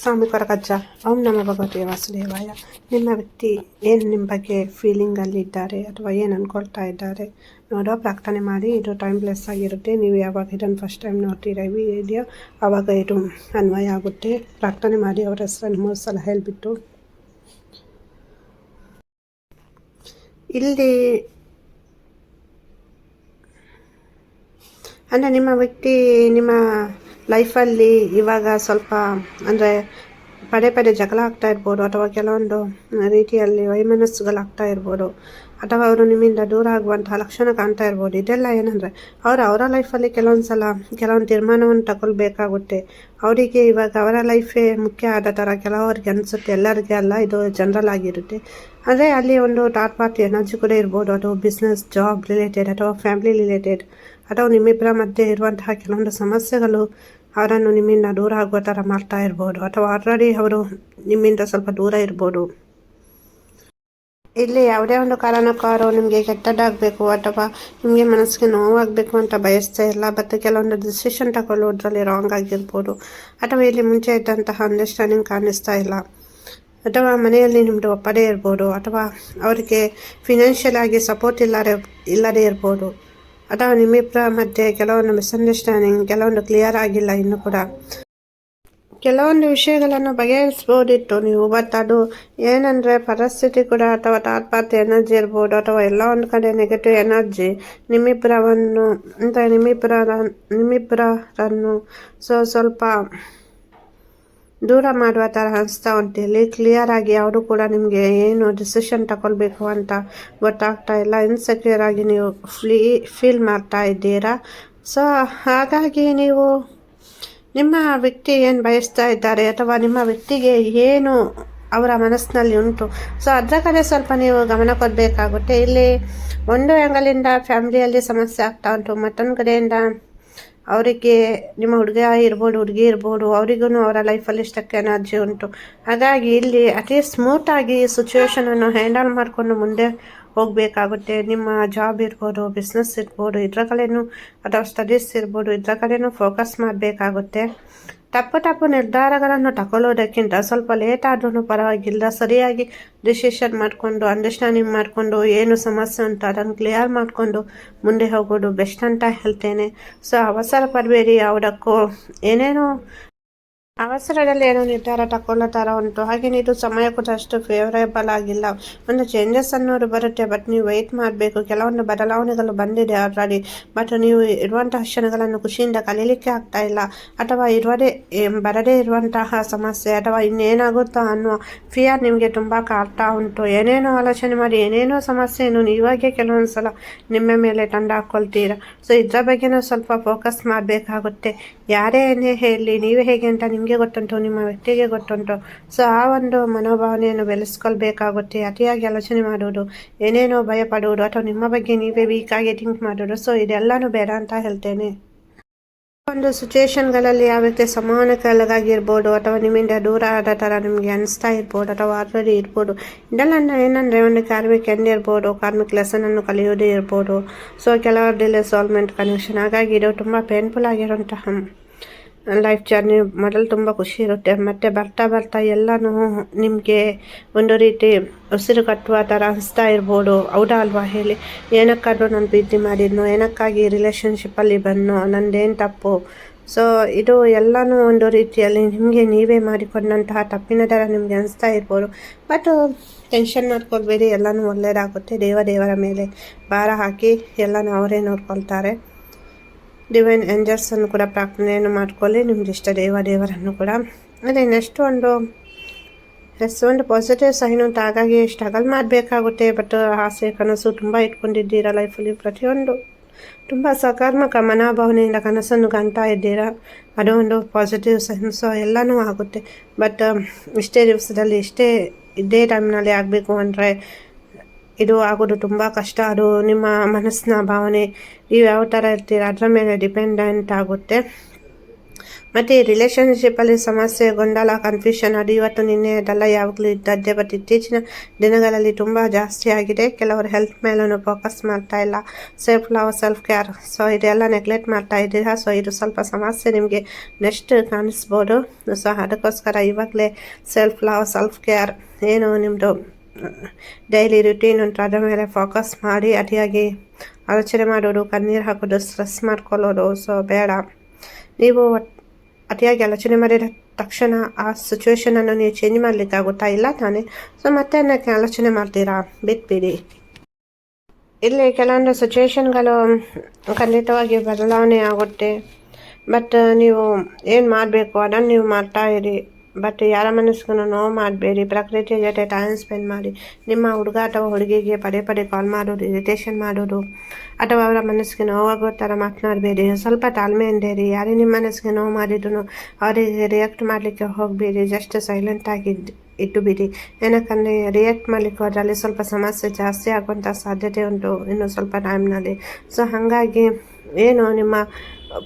ಸ್ವಾಮಿ ಕೊರಗಜ್ಜ. ಓಂ ನಮ ಭಗವತಿ ವಾಸುದೇವಾಯ. ನಿಮ್ಮ ವ್ಯಕ್ತಿ ಏನು ನಿಮ್ಮ ಬಗ್ಗೆ ಫೀಲಿಂಗಲ್ಲಿ ಇದ್ದಾರೆ ಅಥವಾ ಏನು ಅಂದ್ಕೊಳ್ತಾ ಇದ್ದಾರೆ ನೋಡೋ ಪ್ರಾರ್ಥನೆ ಮಾಡಿ. ಇದು ಟೈಮ್ ಟೈಮ್ಲೆಸ್ ಆಗಿರುತ್ತೆ. ನೀವು ಯಾವಾಗ ಇದನ್ನು ಫಸ್ಟ್ ಟೈಮ್ ನೋಡ್ತೀರಾ ವಿಡಿಯೋ ಆವಾಗ ಇದು ಅನ್ವಯ ಆಗುತ್ತೆ. ಪ್ರಾರ್ಥನೆ ಮಾಡಿ, ಅವರ ಹೆಸರನ್ನು ಮೂರು ಸಲ ಹೇಳಿಬಿಟ್ಟು. ಇಲ್ಲಿ ಅಂದರೆ ನಿಮ್ಮ ವ್ಯಕ್ತಿ, ನಿಮ್ಮ ಲೈಫಲ್ಲಿ ಇವಾಗ ಸ್ವಲ್ಪ ಅಂದರೆ ಪದೇ ಪದೇ ಜಗಳ ಆಗ್ತಾ ಇರ್ಬೋದು ಅಥವಾ ಕೆಲವೊಂದು ರೀತಿಯಲ್ಲಿ ವೈಮನಸ್ಸುಗಳಾಗ್ತಾ ಇರ್ಬೋದು. ಅಥವಾ ಅವರು ನಿಮ್ಮಿಂದ ದೂರ ಆಗುವಂತಹ ಲಕ್ಷಣ ಕಾಣ್ತಾ ಇರ್ಬೋದು. ಇದೆಲ್ಲ ಏನಂದರೆ, ಅವರು ಅವರ ಲೈಫಲ್ಲಿ ಕೆಲವೊಂದು ಸಲ ಕೆಲವೊಂದು ತೀರ್ಮಾನವನ್ನು ತಗೊಳ್ಬೇಕಾಗುತ್ತೆ ಅವರಿಗೆ ಇವಾಗ ಅವರ ಲೈಫೇ ಮುಖ್ಯ ಆದ ಥರ ಕೆಲವರಿಗೆ ಅನಿಸುತ್ತೆ. ಎಲ್ಲರಿಗೆ ಅಲ್ಲ, ಇದು ಜನರಲ್ ಆಗಿರುತ್ತೆ. ಅಂದರೆ ಅಲ್ಲಿ ಒಂದು ಟಾಟ್ ಪಾರ್ಟಿ ಎನರ್ಜಿ ಕೂಡ ಇರ್ಬೋದು. ಅದು ಬಿಸ್ನೆಸ್ ಜಾಬ್ ರಿಲೇಟೆಡ್ ಅಥವಾ ಫ್ಯಾಮಿಲಿ ರಿಲೇಟೆಡ್ ಅಥವಾ ನಿಮ್ಮಿಬ್ಬರ ಮಧ್ಯೆ ಇರುವಂತಹ ಕೆಲವೊಂದು ಸಮಸ್ಯೆಗಳು ಅವರನ್ನು ನಿಮ್ಮಿಂದ ದೂರ ಆಗುವ ಥರ ಮಾಡ್ತಾ ಇರ್ಬೋದು. ಅಥವಾ ಆಲ್ರೆಡಿ ಅವರು ನಿಮ್ಮಿಂದ ಸ್ವಲ್ಪ ದೂರ ಇರ್ಬೋದು. ಇಲ್ಲಿ ಯಾವುದೇ ಒಂದು ಕಾರಣಕ್ಕಾರು ನಿಮಗೆ ಕೆಟ್ಟದಾಗಬೇಕು ಅಥವಾ ನಿಮಗೆ ಮನಸ್ಸಿಗೆ ನೋವಾಗಬೇಕು ಅಂತ ಬಯಸ್ತಾ ಇಲ್ಲ ಮತ್ತು ಕೆಲವೊಂದು ಡಿಸಿಷನ್ ತಗೊಳ್ಳೋದ್ರಲ್ಲಿ ರಾಂಗ್ ಆಗಿರ್ಬೋದು, ಅಥವಾ ಇಲ್ಲಿ ಮುಂಚೆ ಇದ್ದಂತಹ ಅಂಡರ್ಸ್ಟ್ಯಾಂಡಿಂಗ್ ಕಾಣಿಸ್ತಾ ಇಲ್ಲ, ಅಥವಾ ಮನೆಯಲ್ಲಿ ನಿಮ್ಮದು ಒಪ್ಪದೇ ಇರ್ಬೋದು, ಅಥವಾ ಅವರಿಗೆ ಫಿನಾನ್ಷಿಯಲ್ ಆಗಿ ಸಪೋರ್ಟ್ ಇಲ್ಲದೆ ಇಲ್ಲದೇ ಇರ್ಬೋದು, ಅಥವಾ ನಿಮ್ಮಿಬ್ಬರ ಮಧ್ಯೆ ಕೆಲವೊಂದು ಮಿಸ್ಅಂಡರ್ಸ್ಟ್ಯಾಂಡಿಂಗ್ ಕೆಲವೊಂದು ಕ್ಲಿಯರ್ ಆಗಿಲ್ಲ ಇನ್ನು ಕೂಡ. ಕೆಲವೊಂದು ವಿಷಯಗಳನ್ನು ಬಗೆಹರಿಸ್ಬೋದಿತ್ತು ನೀವು ಬಟ್ ಅದು ಏನಂದರೆ ಪರಿಸ್ಥಿತಿ ಕೂಡ ಅಥವಾ ತಾತ್ಪಾರ್ಥ ಎನರ್ಜಿ ಇರ್ಬೋದು ಅಥವಾ ಎಲ್ಲ ಒಂದು ಕಡೆ ನೆಗೆಟಿವ್ ಎನರ್ಜಿ, ನಿಮ್ಮಿಬ್ಬರವನ್ನು ಅಂತ ನಿಮಿಪ್ರ ನಿಮ್ಮಿಬ್ಬರನ್ನು ಸೊ ಸ್ವಲ್ಪ ದೂರ ಮಾಡುವ ಥರ ಅನಿಸ್ತಾ ಉಂಟು. ಇಲ್ಲಿ ಕ್ಲಿಯರ್ ಆಗಿ ಅವರು ಕೂಡ ನಿಮಗೆ ಏನು ಡಿಸಿಷನ್ ತಗೊಳ್ಬೇಕು ಅಂತ ಗೊತ್ತಾಗ್ತಾ ಇಲ್ಲ. ಇನ್ಸೆಕ್ಯೂರ್ ಆಗಿ ನೀವು ಫ್ಲೀ ಫೀಲ್ ಮಾಡ್ತಾ ಇದ್ದೀರಾ. ಸೊ ಹಾಗಾಗಿ ನೀವು ನಿಮ್ಮ ವ್ಯಕ್ತಿ ಏನು ಬಯಸ್ತಾ ಇದ್ದಾರೆ ಅಥವಾ ನಿಮ್ಮ ವ್ಯಕ್ತಿಗೆ ಏನು ಅವರ ಮನಸ್ಸಿನಲ್ಲಿ ಉಂಟು? ಸೊ ಅದರ ಕಡೆ ಸ್ವಲ್ಪ ನೀವು ಗಮನ ಕೊಡಬೇಕಾಗುತ್ತೆ. ಇಲ್ಲಿ ಒಂದು ಆ್ಯಂಗಲಿಂದ ಫ್ಯಾಮಿಲಿಯಲ್ಲಿ ಸಮಸ್ಯೆ ಆಗ್ತಾ ಉಂಟು. ಮತ್ತೊಂದು ಕಡೆಯಿಂದ ಅವರಿಗೆ ನಿಮ್ಮ ಹುಡುಗ ಇರ್ಬೋದು, ಹುಡುಗಿ ಇರ್ಬೋದು ಅವರಿಗೂ ಅವರ ಲೈಫಲ್ಲಿ ಸ್ಟಕ್ ಎನರ್ಜಿ ಉಂಟು. ಹಾಗಾಗಿ ಇಲ್ಲಿ ಅತಿ ಸ್ಮೂತಾಗಿ ಸಿಚುವೇಶನನ್ನು ಹ್ಯಾಂಡಲ್ ಮಾಡಿಕೊಂಡು ಮುಂದೆ ಹೋಗಬೇಕಾಗುತ್ತೆ. ನಿಮ್ಮ ಜಾಬ್ ಇರ್ಬೋದು ಬಿಸ್ನೆಸ್ ಇರ್ಬೋದು, ಇದರ ಕಡೆಯೂ ಅಥವಾ ಸ್ಟಡೀಸ್ ಇರ್ಬೋದು, ಇದರ ಕಡೆನೂ ಫೋಕಸ್ ಮಾಡಬೇಕಾಗುತ್ತೆ. ತಪ್ಪು ತಪ್ಪು ನಿರ್ಧಾರಗಳನ್ನು ತಗೊಳ್ಳೋದಕ್ಕಿಂತ ಸ್ವಲ್ಪ ಲೇಟ್ ಆದ್ರೂ ಪರವಾಗಿಲ್ಲ. ಸರಿಯಾಗಿ ಡಿಸಿಷನ್ ಮಾಡಿಕೊಂಡು ಅಂಡರ್ಸ್ಟ್ಯಾಂಡಿಂಗ್ ಮಾಡಿಕೊಂಡು, ಏನು ಸಮಸ್ಯೆ ಉಂಟು ಅದನ್ನು ಕ್ಲಿಯರ್ ಮಾಡಿಕೊಂಡು ಮುಂದೆ ಹೋಗೋದು ಬೆಸ್ಟ್ ಅಂತ ಹೇಳ್ತೇನೆ. ಸೊ ಅವಸರ ಪಡಬೇಡಿ ಯಾವುದಕ್ಕೂ ಏನೇನೋ ಅವಸರದಲ್ಲಿ ಏನೋ ನಿರ್ಧಾರ ತಗೊಳ್ಳೋ ಥರ ಉಂಟು. ಹಾಗೆ ಇದು ಸಮಯ ಕೂಡ ಅಷ್ಟು ಫೇವರೇಬಲ್ ಆಗಿಲ್ಲ. ಒಂದು ಚೇಂಜಸ್ ಅನ್ನೋರು ಬರುತ್ತೆ ಬಟ್ ನೀವು ವೆಯ್ಟ್ ಮಾಡಬೇಕು. ಕೆಲವೊಂದು ಬದಲಾವಣೆಗಳು ಬಂದಿದೆ ಆಲ್ರೆಡಿ ಬಟ್ ನೀವು ಇರುವಂತಹ ಕ್ಷಣಗಳನ್ನು ಖುಷಿಯಿಂದ ಕಲೀಲಿಕ್ಕೆ ಆಗ್ತಾ ಇಲ್ಲ. ಅಥವಾ ಇರುವುದೇ ಬರದೇ ಇರುವಂತಹ ಸಮಸ್ಯೆ, ಅಥವಾ ಇನ್ನೇನಾಗುತ್ತಾ ಅನ್ನುವ ಫಿಯರ್ ನಿಮಗೆ ತುಂಬ ಕಾಡ್ತಾ ಉಂಟು. ಏನೇನೋ ಆಲೋಚನೆ ಮಾಡಿ, ಏನೇನೋ ಸಮಸ್ಯೆಯನ್ನು ನೀವಾಗೆ ಕೆಲವೊಂದು ಸಲ ನಿಮ್ಮ ಮೇಲೆ ತಂದು ಹಾಕ್ಕೊಳ್ತೀರಾ ಸೊ ಇದರ ಬಗ್ಗೆನೂ ಸ್ವಲ್ಪ ಫೋಕಸ್ ಮಾಡಬೇಕಾಗುತ್ತೆ. ಯಾರೇ ಏನೇ ಹೇಳಿ, ನೀವು ಹೇಗೆ ಅಂತ ನಿಮಗೆ ಗೊತ್ತುಂಟು, ನಿಮ್ಮ ವ್ಯಕ್ತಿಗೆ ಗೊತ್ತುಂಟು. ಸೊ ಆ ಒಂದು ಮನೋಭಾವನೆಯನ್ನು ಬೆಳೆಸ್ಕೊಳ್ಬೇಕಾಗುತ್ತೆ. ಅತಿಯಾಗಿ ಆಲೋಚನೆ ಮಾಡುವುದು, ಏನೇನೋ ಭಯ ಪಡುವುದು ಅಥವಾ ನಿಮ್ಮ ಬಗ್ಗೆ ನೀವೇ ವೀಕಾಗಿ ಥಿಂಕ್ ಮಾಡೋದು ಸೊ ಇದೆಲ್ಲನೂ ಬೇಡ ಅಂತ ಹೇಳ್ತೇನೆ. ಒಂದು ಸಿಚುವೇಶನ್ಗಳಲ್ಲಿ ಯಾವ ರೀತಿ ಸಮಾನ ಕೆಳಗಾಗಿರ್ಬೋದು ಅಥವಾ ನಿಮ್ಮಿಂದ ದೂರ ಆದ ಥರ ನಿಮಗೆ ಅನಿಸ್ತಾ ಇರ್ಬೋದು ಅಥವಾ ಆಲ್ರೆಡಿ ಇರ್ಬೋದು. ಇದೆಲ್ಲ ಏನಂದರೆ ಒಂದು ಕಾರ್ಮಿಕ ಎಂದಿರ್ಬೋದು, ಕಾರ್ಮಿಕ ಲೆಸನನ್ನು ಕಲಿಯೋದೇ ಇರ್ಬೋದು. ಸೊ ಕೆಲವರದಲ್ಲಿ ಸಾಲ್ವ್ಮೆಂಟ್ ಕನೆಕ್ಷನ್ ಹಾಗಾಗಿ ಇದು ತುಂಬ ಪೇನ್ಫುಲ್ ಆಗಿರುವಂತಹ ಲೈಫ್ ಜರ್ನಿ ಮೊದಲು ತುಂಬ ಖುಷಿ ಇರುತ್ತೆ. ಮತ್ತು ಬರ್ತಾ ಬರ್ತಾ ಎಲ್ಲನೂ ನಿಮಗೆ ಒಂದು ರೀತಿ ಉಸಿರು ಕಟ್ಟುವ ಥರ ಅನಿಸ್ತಾ ಇರ್ಬೋದು. ಹೌದಾ ಅಲ್ವಾ ಹೇಳಿ? ಏನಕ್ಕಾದರೂ ನಾನು ಪ್ರೀತಿ ಮಾಡಿದ್ನು, ಏನಕ್ಕಾಗಿ ರಿಲೇಷನ್ಶಿಪ್ಪಲ್ಲಿ ಬಂದು ನಂದೇನು ತಪ್ಪು? ಸೊ ಇದು ಎಲ್ಲನೂ ಒಂದು ರೀತಿಯಲ್ಲಿ ನಿಮಗೆ ನೀವೇ ಮಾಡಿಕೊಂಡಂತಹ ತಪ್ಪಿನ ಥರ ನಿಮಗೆ ಅನಿಸ್ತಾ ಇರ್ಬೋದು. ಬಟ್ ಟೆನ್ಷನ್ ಮಾಡ್ಕೊಳ್ಬೇಡಿ, ಎಲ್ಲನೂ ಒಳ್ಳೆಯದಾಗುತ್ತೆ ದೇವ ದೇವರ ಮೇಲೆ ಭಾರ ಹಾಕಿ ಎಲ್ಲನೂ ಅವರೇ ನೋಡ್ಕೊಳ್ತಾರೆ. ಡಿವೈನ್ ಏಂಜಲ್ಸನ್ನು ಕೂಡ ಪ್ರಾರ್ಥನೆಯನ್ನು ಮಾಡ್ಕೊಳ್ಳಿ. ನಿಮ್ದು ಇಷ್ಟ ದೇವ ದೇವರನ್ನು ಕೂಡ. ಅದೇ ನೆಕ್ಸ್ಟ್ ಒಂದು ಎಸ್ ಒಂದು ಪಾಸಿಟಿವ್ ಸೈನ್ ಉಂಟು. ಹಾಗಾಗಿ ಸ್ಟ್ರಗಲ್ ಮಾಡಬೇಕಾಗುತ್ತೆ. ಬಟ್ ಆಸೆ, ಕನಸು ತುಂಬ ಇಟ್ಕೊಂಡಿದ್ದೀರಾ ಲೈಫಲ್ಲಿ ಪ್ರತಿಯೊಂದು. ತುಂಬ ಸಕಾರಾತ್ಮಕ ಮನೋಭಾವನೆಯಿಂದ ಕನಸನ್ನು ಕಾಣ್ತಾ ಇದ್ದೀರಾ? ಅದು ಒಂದು ಪಾಸಿಟಿವ್ ಸೈನ್ಸು ಎಲ್ಲನೂ ಆಗುತ್ತೆ. ಬಟ್ ಇಷ್ಟೇ ದಿವಸದಲ್ಲಿ, ಇಷ್ಟೇ ಇದೇ ಟೈಮ್ನಲ್ಲಿ ಆಗಬೇಕು ಅಂದರೆ ಇದು ಆಗೋದು ತುಂಬ ಕಷ್ಟ. ಅದು ನಿಮ್ಮ ಮನಸ್ಸಿನ ಭಾವನೆ. ನೀವು ಯಾವ ಥರ ಇರ್ತೀರ, ಅದರ ಮೇಲೆ ಡಿಪೆಂಡೆಂಟ್ ಆಗುತ್ತೆ. ಮತ್ತು ರಿಲೇಷನ್ಶಿಪ್ಪಲ್ಲಿ ಸಮಸ್ಯೆ, ಗೊಂದಲ ಕನ್ಫ್ಯೂಷನ್ ಅದು ಇವತ್ತು ನಿನ್ನೆ ಅದೆಲ್ಲ ಯಾವಾಗಲೂ ಇದ್ದದ್ದೇ ಬಟ್ ಇತ್ತೀಚಿನ ದಿನಗಳಲ್ಲಿ ತುಂಬ ಜಾಸ್ತಿ ಆಗಿದೆ. ಕೆಲವರು ಹೆಲ್ತ್ ಮೇಲೂ ಫೋಕಸ್ ಮಾಡ್ತಾ ಇಲ್ಲ. Self love self care so ಇದೆಲ್ಲ ನೆಗ್ಲೆಕ್ಟ್ ಮಾಡ್ತಾ ಇದ್ದೀರಾ? ಸೊ ಇದು ಸ್ವಲ್ಪ ಸಮಸ್ಯೆ ನಿಮಗೆ ನೆಕ್ಸ್ಟ್ ಕಾಣಿಸ್ಬೋದು. ಸೊ ಅದಕ್ಕೋಸ್ಕರ ಇವಾಗಲೇ ಸೆಲ್ಫ್ ಲವ್ ಸೆಲ್ಫ್ ಕೇರ್ ಏನು ನಿಮ್ಮದು ಡೈಲಿ ರುಟೀನ್ ಉಂಟು. ಅದರ ಮೇಲೆ ಫೋಕಸ್ ಮಾಡಿ, ಅತಿಯಾಗಿ ಆಲೋಚನೆ ಮಾಡೋದು, ಕಣ್ಣೀರು ಹಾಕೋದು ಸ್ಟ್ರೆಸ್ ಮಾಡ್ಕೊಳ್ಳೋದು ಸೊ ಬೇಡ. ನೀವು ಅತಿಯಾಗಿ ಆಲೋಚನೆ ಮಾಡಿದ ತಕ್ಷಣ ಆ ಸಿಚುವೇಶನನ್ನು ನೀವು ಚೇಂಜ್ ಮಾಡಲಿಕ್ಕಾಗುತ್ತಾ ಇಲ್ಲ ತಾನೇ. ಸೊ ಮತ್ತೆ ಅನ್ನಕ್ಕೆ ಆಲೋಚನೆ ಮಾಡ್ತೀರಾ? ಬಿಟ್ಬಿಡಿ. ಇಲ್ಲಿ ಕೆಲವೊಂದು ಸಿಚುವೇಶನ್ಗಳು ಖಂಡಿತವಾಗಿ ಬದಲಾವಣೆ ಆಗುತ್ತೆ. ಬಟ್ ನೀವು ಏನು ಮಾಡಬೇಕು? ಅದನ್ನು ನೀವು ಮಾಡ್ತಾ ಇರಿ. ಬಟ್ ಯಾರ ಮನಸ್ಸಿಗೂ ನೋವು ಮಾಡಬೇಡಿ. ಪ್ರಕೃತಿಯ ಜೊತೆ ಟೈಮ್ ಸ್ಪೆಂಡ್ ಮಾಡಿ. ನಿಮ್ಮ ಹುಡುಗ ಅಥವಾ ಹುಡುಗಿಗೆ ಪದೇ ಪದೇ ಕಾಲ್ ಮಾಡೋದು ಇರಿಟೇಷನ್ ಮಾಡೋದು, ಅಥವಾ ಅವರ ಮನಸ್ಸಿಗೆ ನೋವಾಗೋ ಥರ ಮಾತನಾಡಬೇಡಿ. ಸ್ವಲ್ಪ ತಾಳ್ಮೆಯಿಂದ ಇರಿ ಯಾರೇ ನಿಮ್ಮ ಮನಸ್ಸಿಗೆ ನೋವು ಮಾಡಿದ್ರು ಅವರಿಗೆ ರಿಯಾಕ್ಟ್ ಮಾಡಲಿಕ್ಕೆ ಹೋಗಬೇಡಿ. ಜಸ್ಟ್ ಸೈಲೆಂಟ್ ಆಗಿ ಇಟ್ಟು ಬಿಡಿ ಏನಕ್ಕಂದರೆ ರಿಯಾಕ್ಟ್ ಮಾಡಲಿಕ್ಕೆ ಅದರಲ್ಲಿ ಸ್ವಲ್ಪ ಸಮಸ್ಯೆ ಜಾಸ್ತಿ ಆಗುವಂಥ ಸಾಧ್ಯತೆ ಉಂಟು ಇನ್ನು ಸ್ವಲ್ಪ ಟೈಮ್ನಲ್ಲಿ ಸೊ ಹಾಗಾಗಿ ಏನು ನಿಮ್ಮ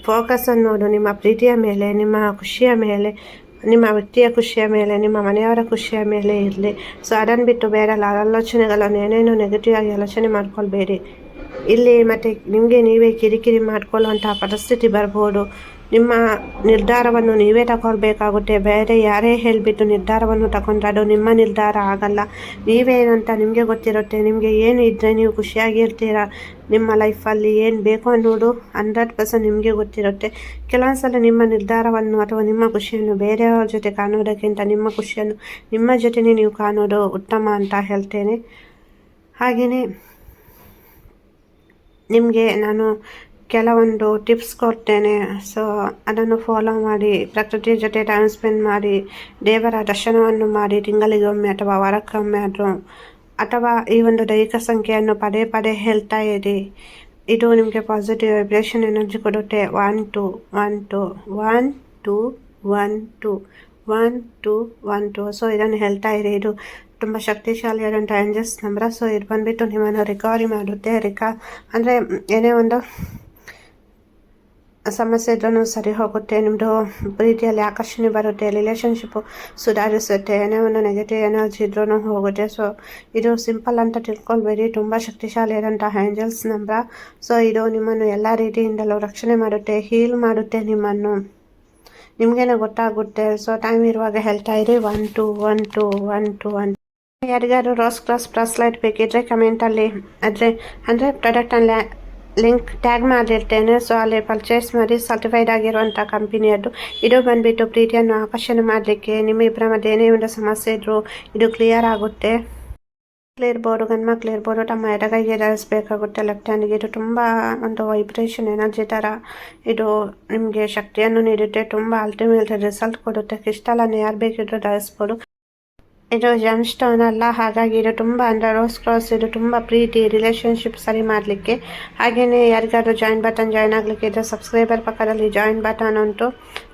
ಫೋಕಸ್ ಅನ್ನೋದು ನಿಮ್ಮ ಪ್ರೀತಿಯ ಮೇಲೆ, ನಿಮ್ಮ ಖುಷಿಯ ಮೇಲೆ ನಿಮ್ಮ ವ್ಯಕ್ತಿಯ ಖುಷಿಯ ಮೇಲೆ, ನಿಮ್ಮ ಮನೆಯವರ ಖುಷಿಯ ಮೇಲೆ ಇರಲಿ. ಸೊ ಅದನ್ನು ಬಿಟ್ಟು ಬೇರೆ ಆಲೋಚನೆಗಳನ್ನು ಏನೇನು ನೆಗೆಟಿವ್ ಆಗಿ ಆಲೋಚನೆ ಮಾಡ್ಕೊಳ್ಬೇಡಿ. ಇಲ್ಲಿ ಮತ್ತು ನಿಮಗೆ ನೀವೇ ಕಿರಿಕಿರಿ ಮಾಡ್ಕೊಳ್ಳುವಂತಹ ಪರಿಸ್ಥಿತಿ ಬರ್ಬೋದು. ನಿಮ್ಮ ನಿರ್ಧಾರವನ್ನು ನೀವೇ ತಗೊಳ್ಬೇಕಾಗುತ್ತೆ. ಬೇರೆ ಯಾರೇ ಹೇಳಿಬಿಟ್ಟು ನಿರ್ಧಾರವನ್ನು ತಗೊಂಡ್ರೆ ಅದು ನಿಮ್ಮ ನಿರ್ಧಾರ ಆಗಲ್ಲ. ನೀವೇನಂತ ನಿಮಗೆ ಗೊತ್ತಿರುತ್ತೆ. ನಿಮಗೆ ಏನು ಇದ್ದರೆ ನೀವು ಖುಷಿಯಾಗಿರ್ತೀರ? ನಿಮ್ಮ ಲೈಫಲ್ಲಿ ಏನು ಬೇಕು ಅನ್ನೋದು ಹಂಡ್ರೆಡ್ ಪರ್ಸೆಂಟ್ ನಿಮಗೆ ಗೊತ್ತಿರುತ್ತೆ. ಕೆಲವೊಂದು ಸಲ ನಿಮ್ಮ ನಿರ್ಧಾರವನ್ನು ಅಥವಾ ನಿಮ್ಮ ಖುಷಿಯನ್ನು ಬೇರೆಯವ್ರ ಜೊತೆ ಕಾಣೋದಕ್ಕಿಂತ ನಿಮ್ಮ ಖುಷಿಯನ್ನು ನಿಮ್ಮ ಜೊತೆನೇ ನೀವು ಕಾಣೋದು ಉತ್ತಮ ಅಂತ ಹೇಳ್ತೇನೆ. ಹಾಗೆಯೇ ನಿಮಗೆ ನಾನು ಕೆಲವೊಂದು ಟಿಪ್ಸ್ ಕೊಡ್ತೇನೆ. ಸೊ ಅದನ್ನು ಫಾಲೋ ಮಾಡಿ, ಪ್ರಕೃತಿಯ ಜೊತೆ ಟೈಮ್ ಸ್ಪೆಂಡ್ ಮಾಡಿ, ದೇವರ ದರ್ಶನವನ್ನು ಮಾಡಿ, ತಿಂಗಳಿಗೊಮ್ಮೆ ಅಥವಾ ವಾರಕ್ಕೊಮ್ಮೆ ಆದರೂ, ಅಥವಾ ಈ ಒಂದು ದೈಹಿಕ ಸಂಖ್ಯೆಯನ್ನು ಪದೇ ಪದೇ ಹೇಳ್ತಾ ಇರಿ. ಇದು ನಿಮಗೆ ಪಾಸಿಟಿವ್ ವೈಬ್ರೇಷನ್ ಎನರ್ಜಿ ಕೊಡುತ್ತೆ. One two one two one two one two one two one two so ಇದನ್ನು ಹೇಳ್ತಾ ಇರಿ. ಇದು ತುಂಬ ಶಕ್ತಿಶಾಲಿಯಾದಂಥ ಎಂಜಸ್ ನಂಬರ್ ಸೊ ಇದು ಬಂದುಬಿಟ್ಟು ನಿಮ್ಮನ್ನು ರಿಕವರಿ ಮಾಡುತ್ತೆ. ರಿಕ ಅಂದರೆ, ಏನೇ ಒಂದು ಸಮಸ್ಯೆ ಇದ್ರೂ ಸರಿ ಹೋಗುತ್ತೆ ನಿಮ್ಮದು ಪ್ರೀತಿಯಲ್ಲಿ ಆಕರ್ಷಣೆ ಬರುತ್ತೆ ರಿಲೇಷನ್ಶಿಪ್ಪು ಸುಧಾರಿಸುತ್ತೆ ಏನೇ ಒಂದು ನೆಗೆಟಿವ್ ಎನರ್ಜಿ ಇದ್ರೂ ಹೋಗುತ್ತೆ ಸೊ ಇದು ಸಿಂಪಲ್ ಅಂತ ತಿಳ್ಕೊಳ್ಬೇಡಿ ತುಂಬ ಶಕ್ತಿಶಾಲಿ ಶಕ್ತಿಶಾಲಿಯಾದಂಥ ಏಂಜಲ್ಸ್ ನಂಬರ ಸೊ ಇದು ನಿಮ್ಮನ್ನು ಎಲ್ಲ ರೀತಿಯಿಂದಲೂ ರಕ್ಷಣೆ ಮಾಡುತ್ತೆ ಹೀಲ್ ಮಾಡುತ್ತೆ ನಿಮ್ಮನ್ನು ನಿಮಗೇನೆ ಗೊತ್ತಾಗುತ್ತೆ ಸೊ ಟೈಮ್ ಇರುವಾಗ ಹೇಳ್ತಾ ಇರಿ one two one two one two one ಯಾರಿಗಾದ್ರು ರೋಸ್ ಕ್ರಾಸ್ ಬ್ರಾಸ್ಲೈಟ್ ಬೇಕಿದ್ರೆ ಕಮೆಂಟಲ್ಲಿ ಆದರೆ ಅಂದರೆ ಪ್ರಾಡಕ್ಟಲ್ಲಿ ಲಿಂಕ್ ಟ್ಯಾಗ್ ಮಾಡಿರ್ತೇನೆ. ಸೊ ಅಲ್ಲಿ ಪರ್ಚೇಸ್ ಮಾಡಿ ಸರ್ಟಿಫೈಡ್ ಆಗಿರುವಂಥ ಅದು. ಇದು ಬಂದುಬಿಟ್ಟು ಪ್ರೀತಿಯನ್ನು ಆಕರ್ಷಣೆ ಮಾಡಲಿಕ್ಕೆ ನಿಮ್ಮಿಬ್ಬರ ಮಧ್ಯೆ ಏನೇ ಒಂದು ಸಮಸ್ಯೆ ಇದ್ದರೂ ಇದು ಕ್ಲಿಯರ್ ಆಗುತ್ತೆ. ಇರ್ಬೋದು ಗಂಡ್ಮಕ್ಳು ಇರ್ಬೋದು ತಮ್ಮ ಎಡಗೈಗೆ ಧರಿಸಬೇಕಾಗುತ್ತೆ. ಲೆಫ್ಟ್ ಹ್ಯಾಂಡ್ಗೆ ಇದು ತುಂಬ ಒಂದು ವೈಬ್ರೇಷನ್ ಎನರ್ಜಿ ಥರ ಇದು ನಿಮಗೆ ಶಕ್ತಿಯನ್ನು ನೀಡುತ್ತೆ. ತುಂಬ ಅಲ್ಟಿಮೇಟ್ ರಿಸಲ್ಟ್ ಕೊಡುತ್ತೆ. ಕ್ರಿಸ್ಟಲನ್ನು ಯಾರು ಬೇಕಿದ್ರು ಧರಿಸ್ಬೋದು. ಇದು ಜಮ್ ಸ್ಟೋನ್ ಅಲ್ಲ. ಹಾಗಾಗಿ ಇದು ತುಂಬ ಅಂದರೆ ರೋಸ್ ಕ್ರಾಸ್ ಇದು ತುಂಬ ಪ್ರೀತಿ ರಿಲೇಷನ್ಶಿಪ್ ಸರಿ ಮಾಡಲಿಕ್ಕೆ. ಹಾಗೆಯೇ ಯಾರಿಗಾದ್ರೂ ಜಾಯಿನ್ ಬಟನ್ ಜಾಯಿನ್ ಆಗಲಿಕ್ಕೆ ಇದು ಸಬ್ಸ್ಕ್ರೈಬರ್ ಪಕ್ಕದಲ್ಲಿ ಜಾಯಿನ್ ಬಟನ್ ಉಂಟು.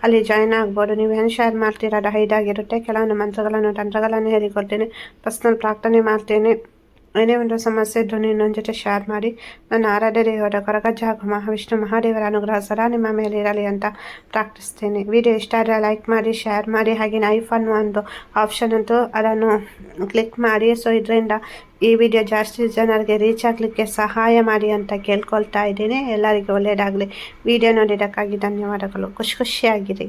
ಅಲ್ಲಿ ಜಾಯಿನ್ ಆಗ್ಬೋದು. ನೀವು ಏನು ಶೇರ್ ಮಾಡ್ತೀರಾ? ಅದು ಹೈದಾಗಿರುತ್ತೆ ಕೆಲವೊಂದು ಮಂತ್ರಗಳನ್ನು, ತಂತ್ರಗಳನ್ನು ಹೇಳಿಕೊಡ್ತೀನಿ. ಪರ್ಸ್ನಲ್ ಪ್ರಾರ್ಥನೆ ಮಾಡ್ತೇನೆ. ಏನೇ ಒಂದು ಸಮಸ್ಯೆ ಇದ್ದರೂ ನನ್ನ ಜೊತೆ ಶೇರ್ ಮಾಡಿ ನನ್ನ ಆರಾಧ್ಯ ದೇವರ ಕೊರಗಜ್ಜ ಮಹಾವಿಷ್ಣು ಮಹಾದೇವರ ಅನುಗ್ರಹ ಸದಾ ನಿಮ್ಮ ಮೇಲೆ ಇರಲಿ ಅಂತ ಪ್ರಾರ್ಥಿಸ್ತೇನೆ ವಿಡಿಯೋ ಇಷ್ಟ ಆದರೆ ಲೈಕ್ ಮಾಡಿ ಶೇರ್ ಮಾಡಿ ಹಾಗೆ ಐಫೋನ್ ಒಂದು ಆಪ್ಷನ್ ಅಂತೂ ಅದನ್ನು ಕ್ಲಿಕ್ ಮಾಡಿ ಸೊ ಇದರಿಂದ ಈ ವಿಡಿಯೋ ಜಾಸ್ತಿ ಜನರಿಗೆ ರೀಚ್ ಆಗಲಿಕ್ಕೆ ಸಹಾಯ ಮಾಡಿ ಅಂತ ಕೇಳ್ಕೊಳ್ತಾ ಇದ್ದೀನಿ ಎಲ್ಲರಿಗೂ ಒಳ್ಳೆಯದಾಗಲಿ ವಿಡಿಯೋ ನೋಡಿದ್ದಕ್ಕಾಗಿ ಧನ್ಯವಾದಗಳು ಖುಷಿ ಖುಷಿಯಾಗಿರಿ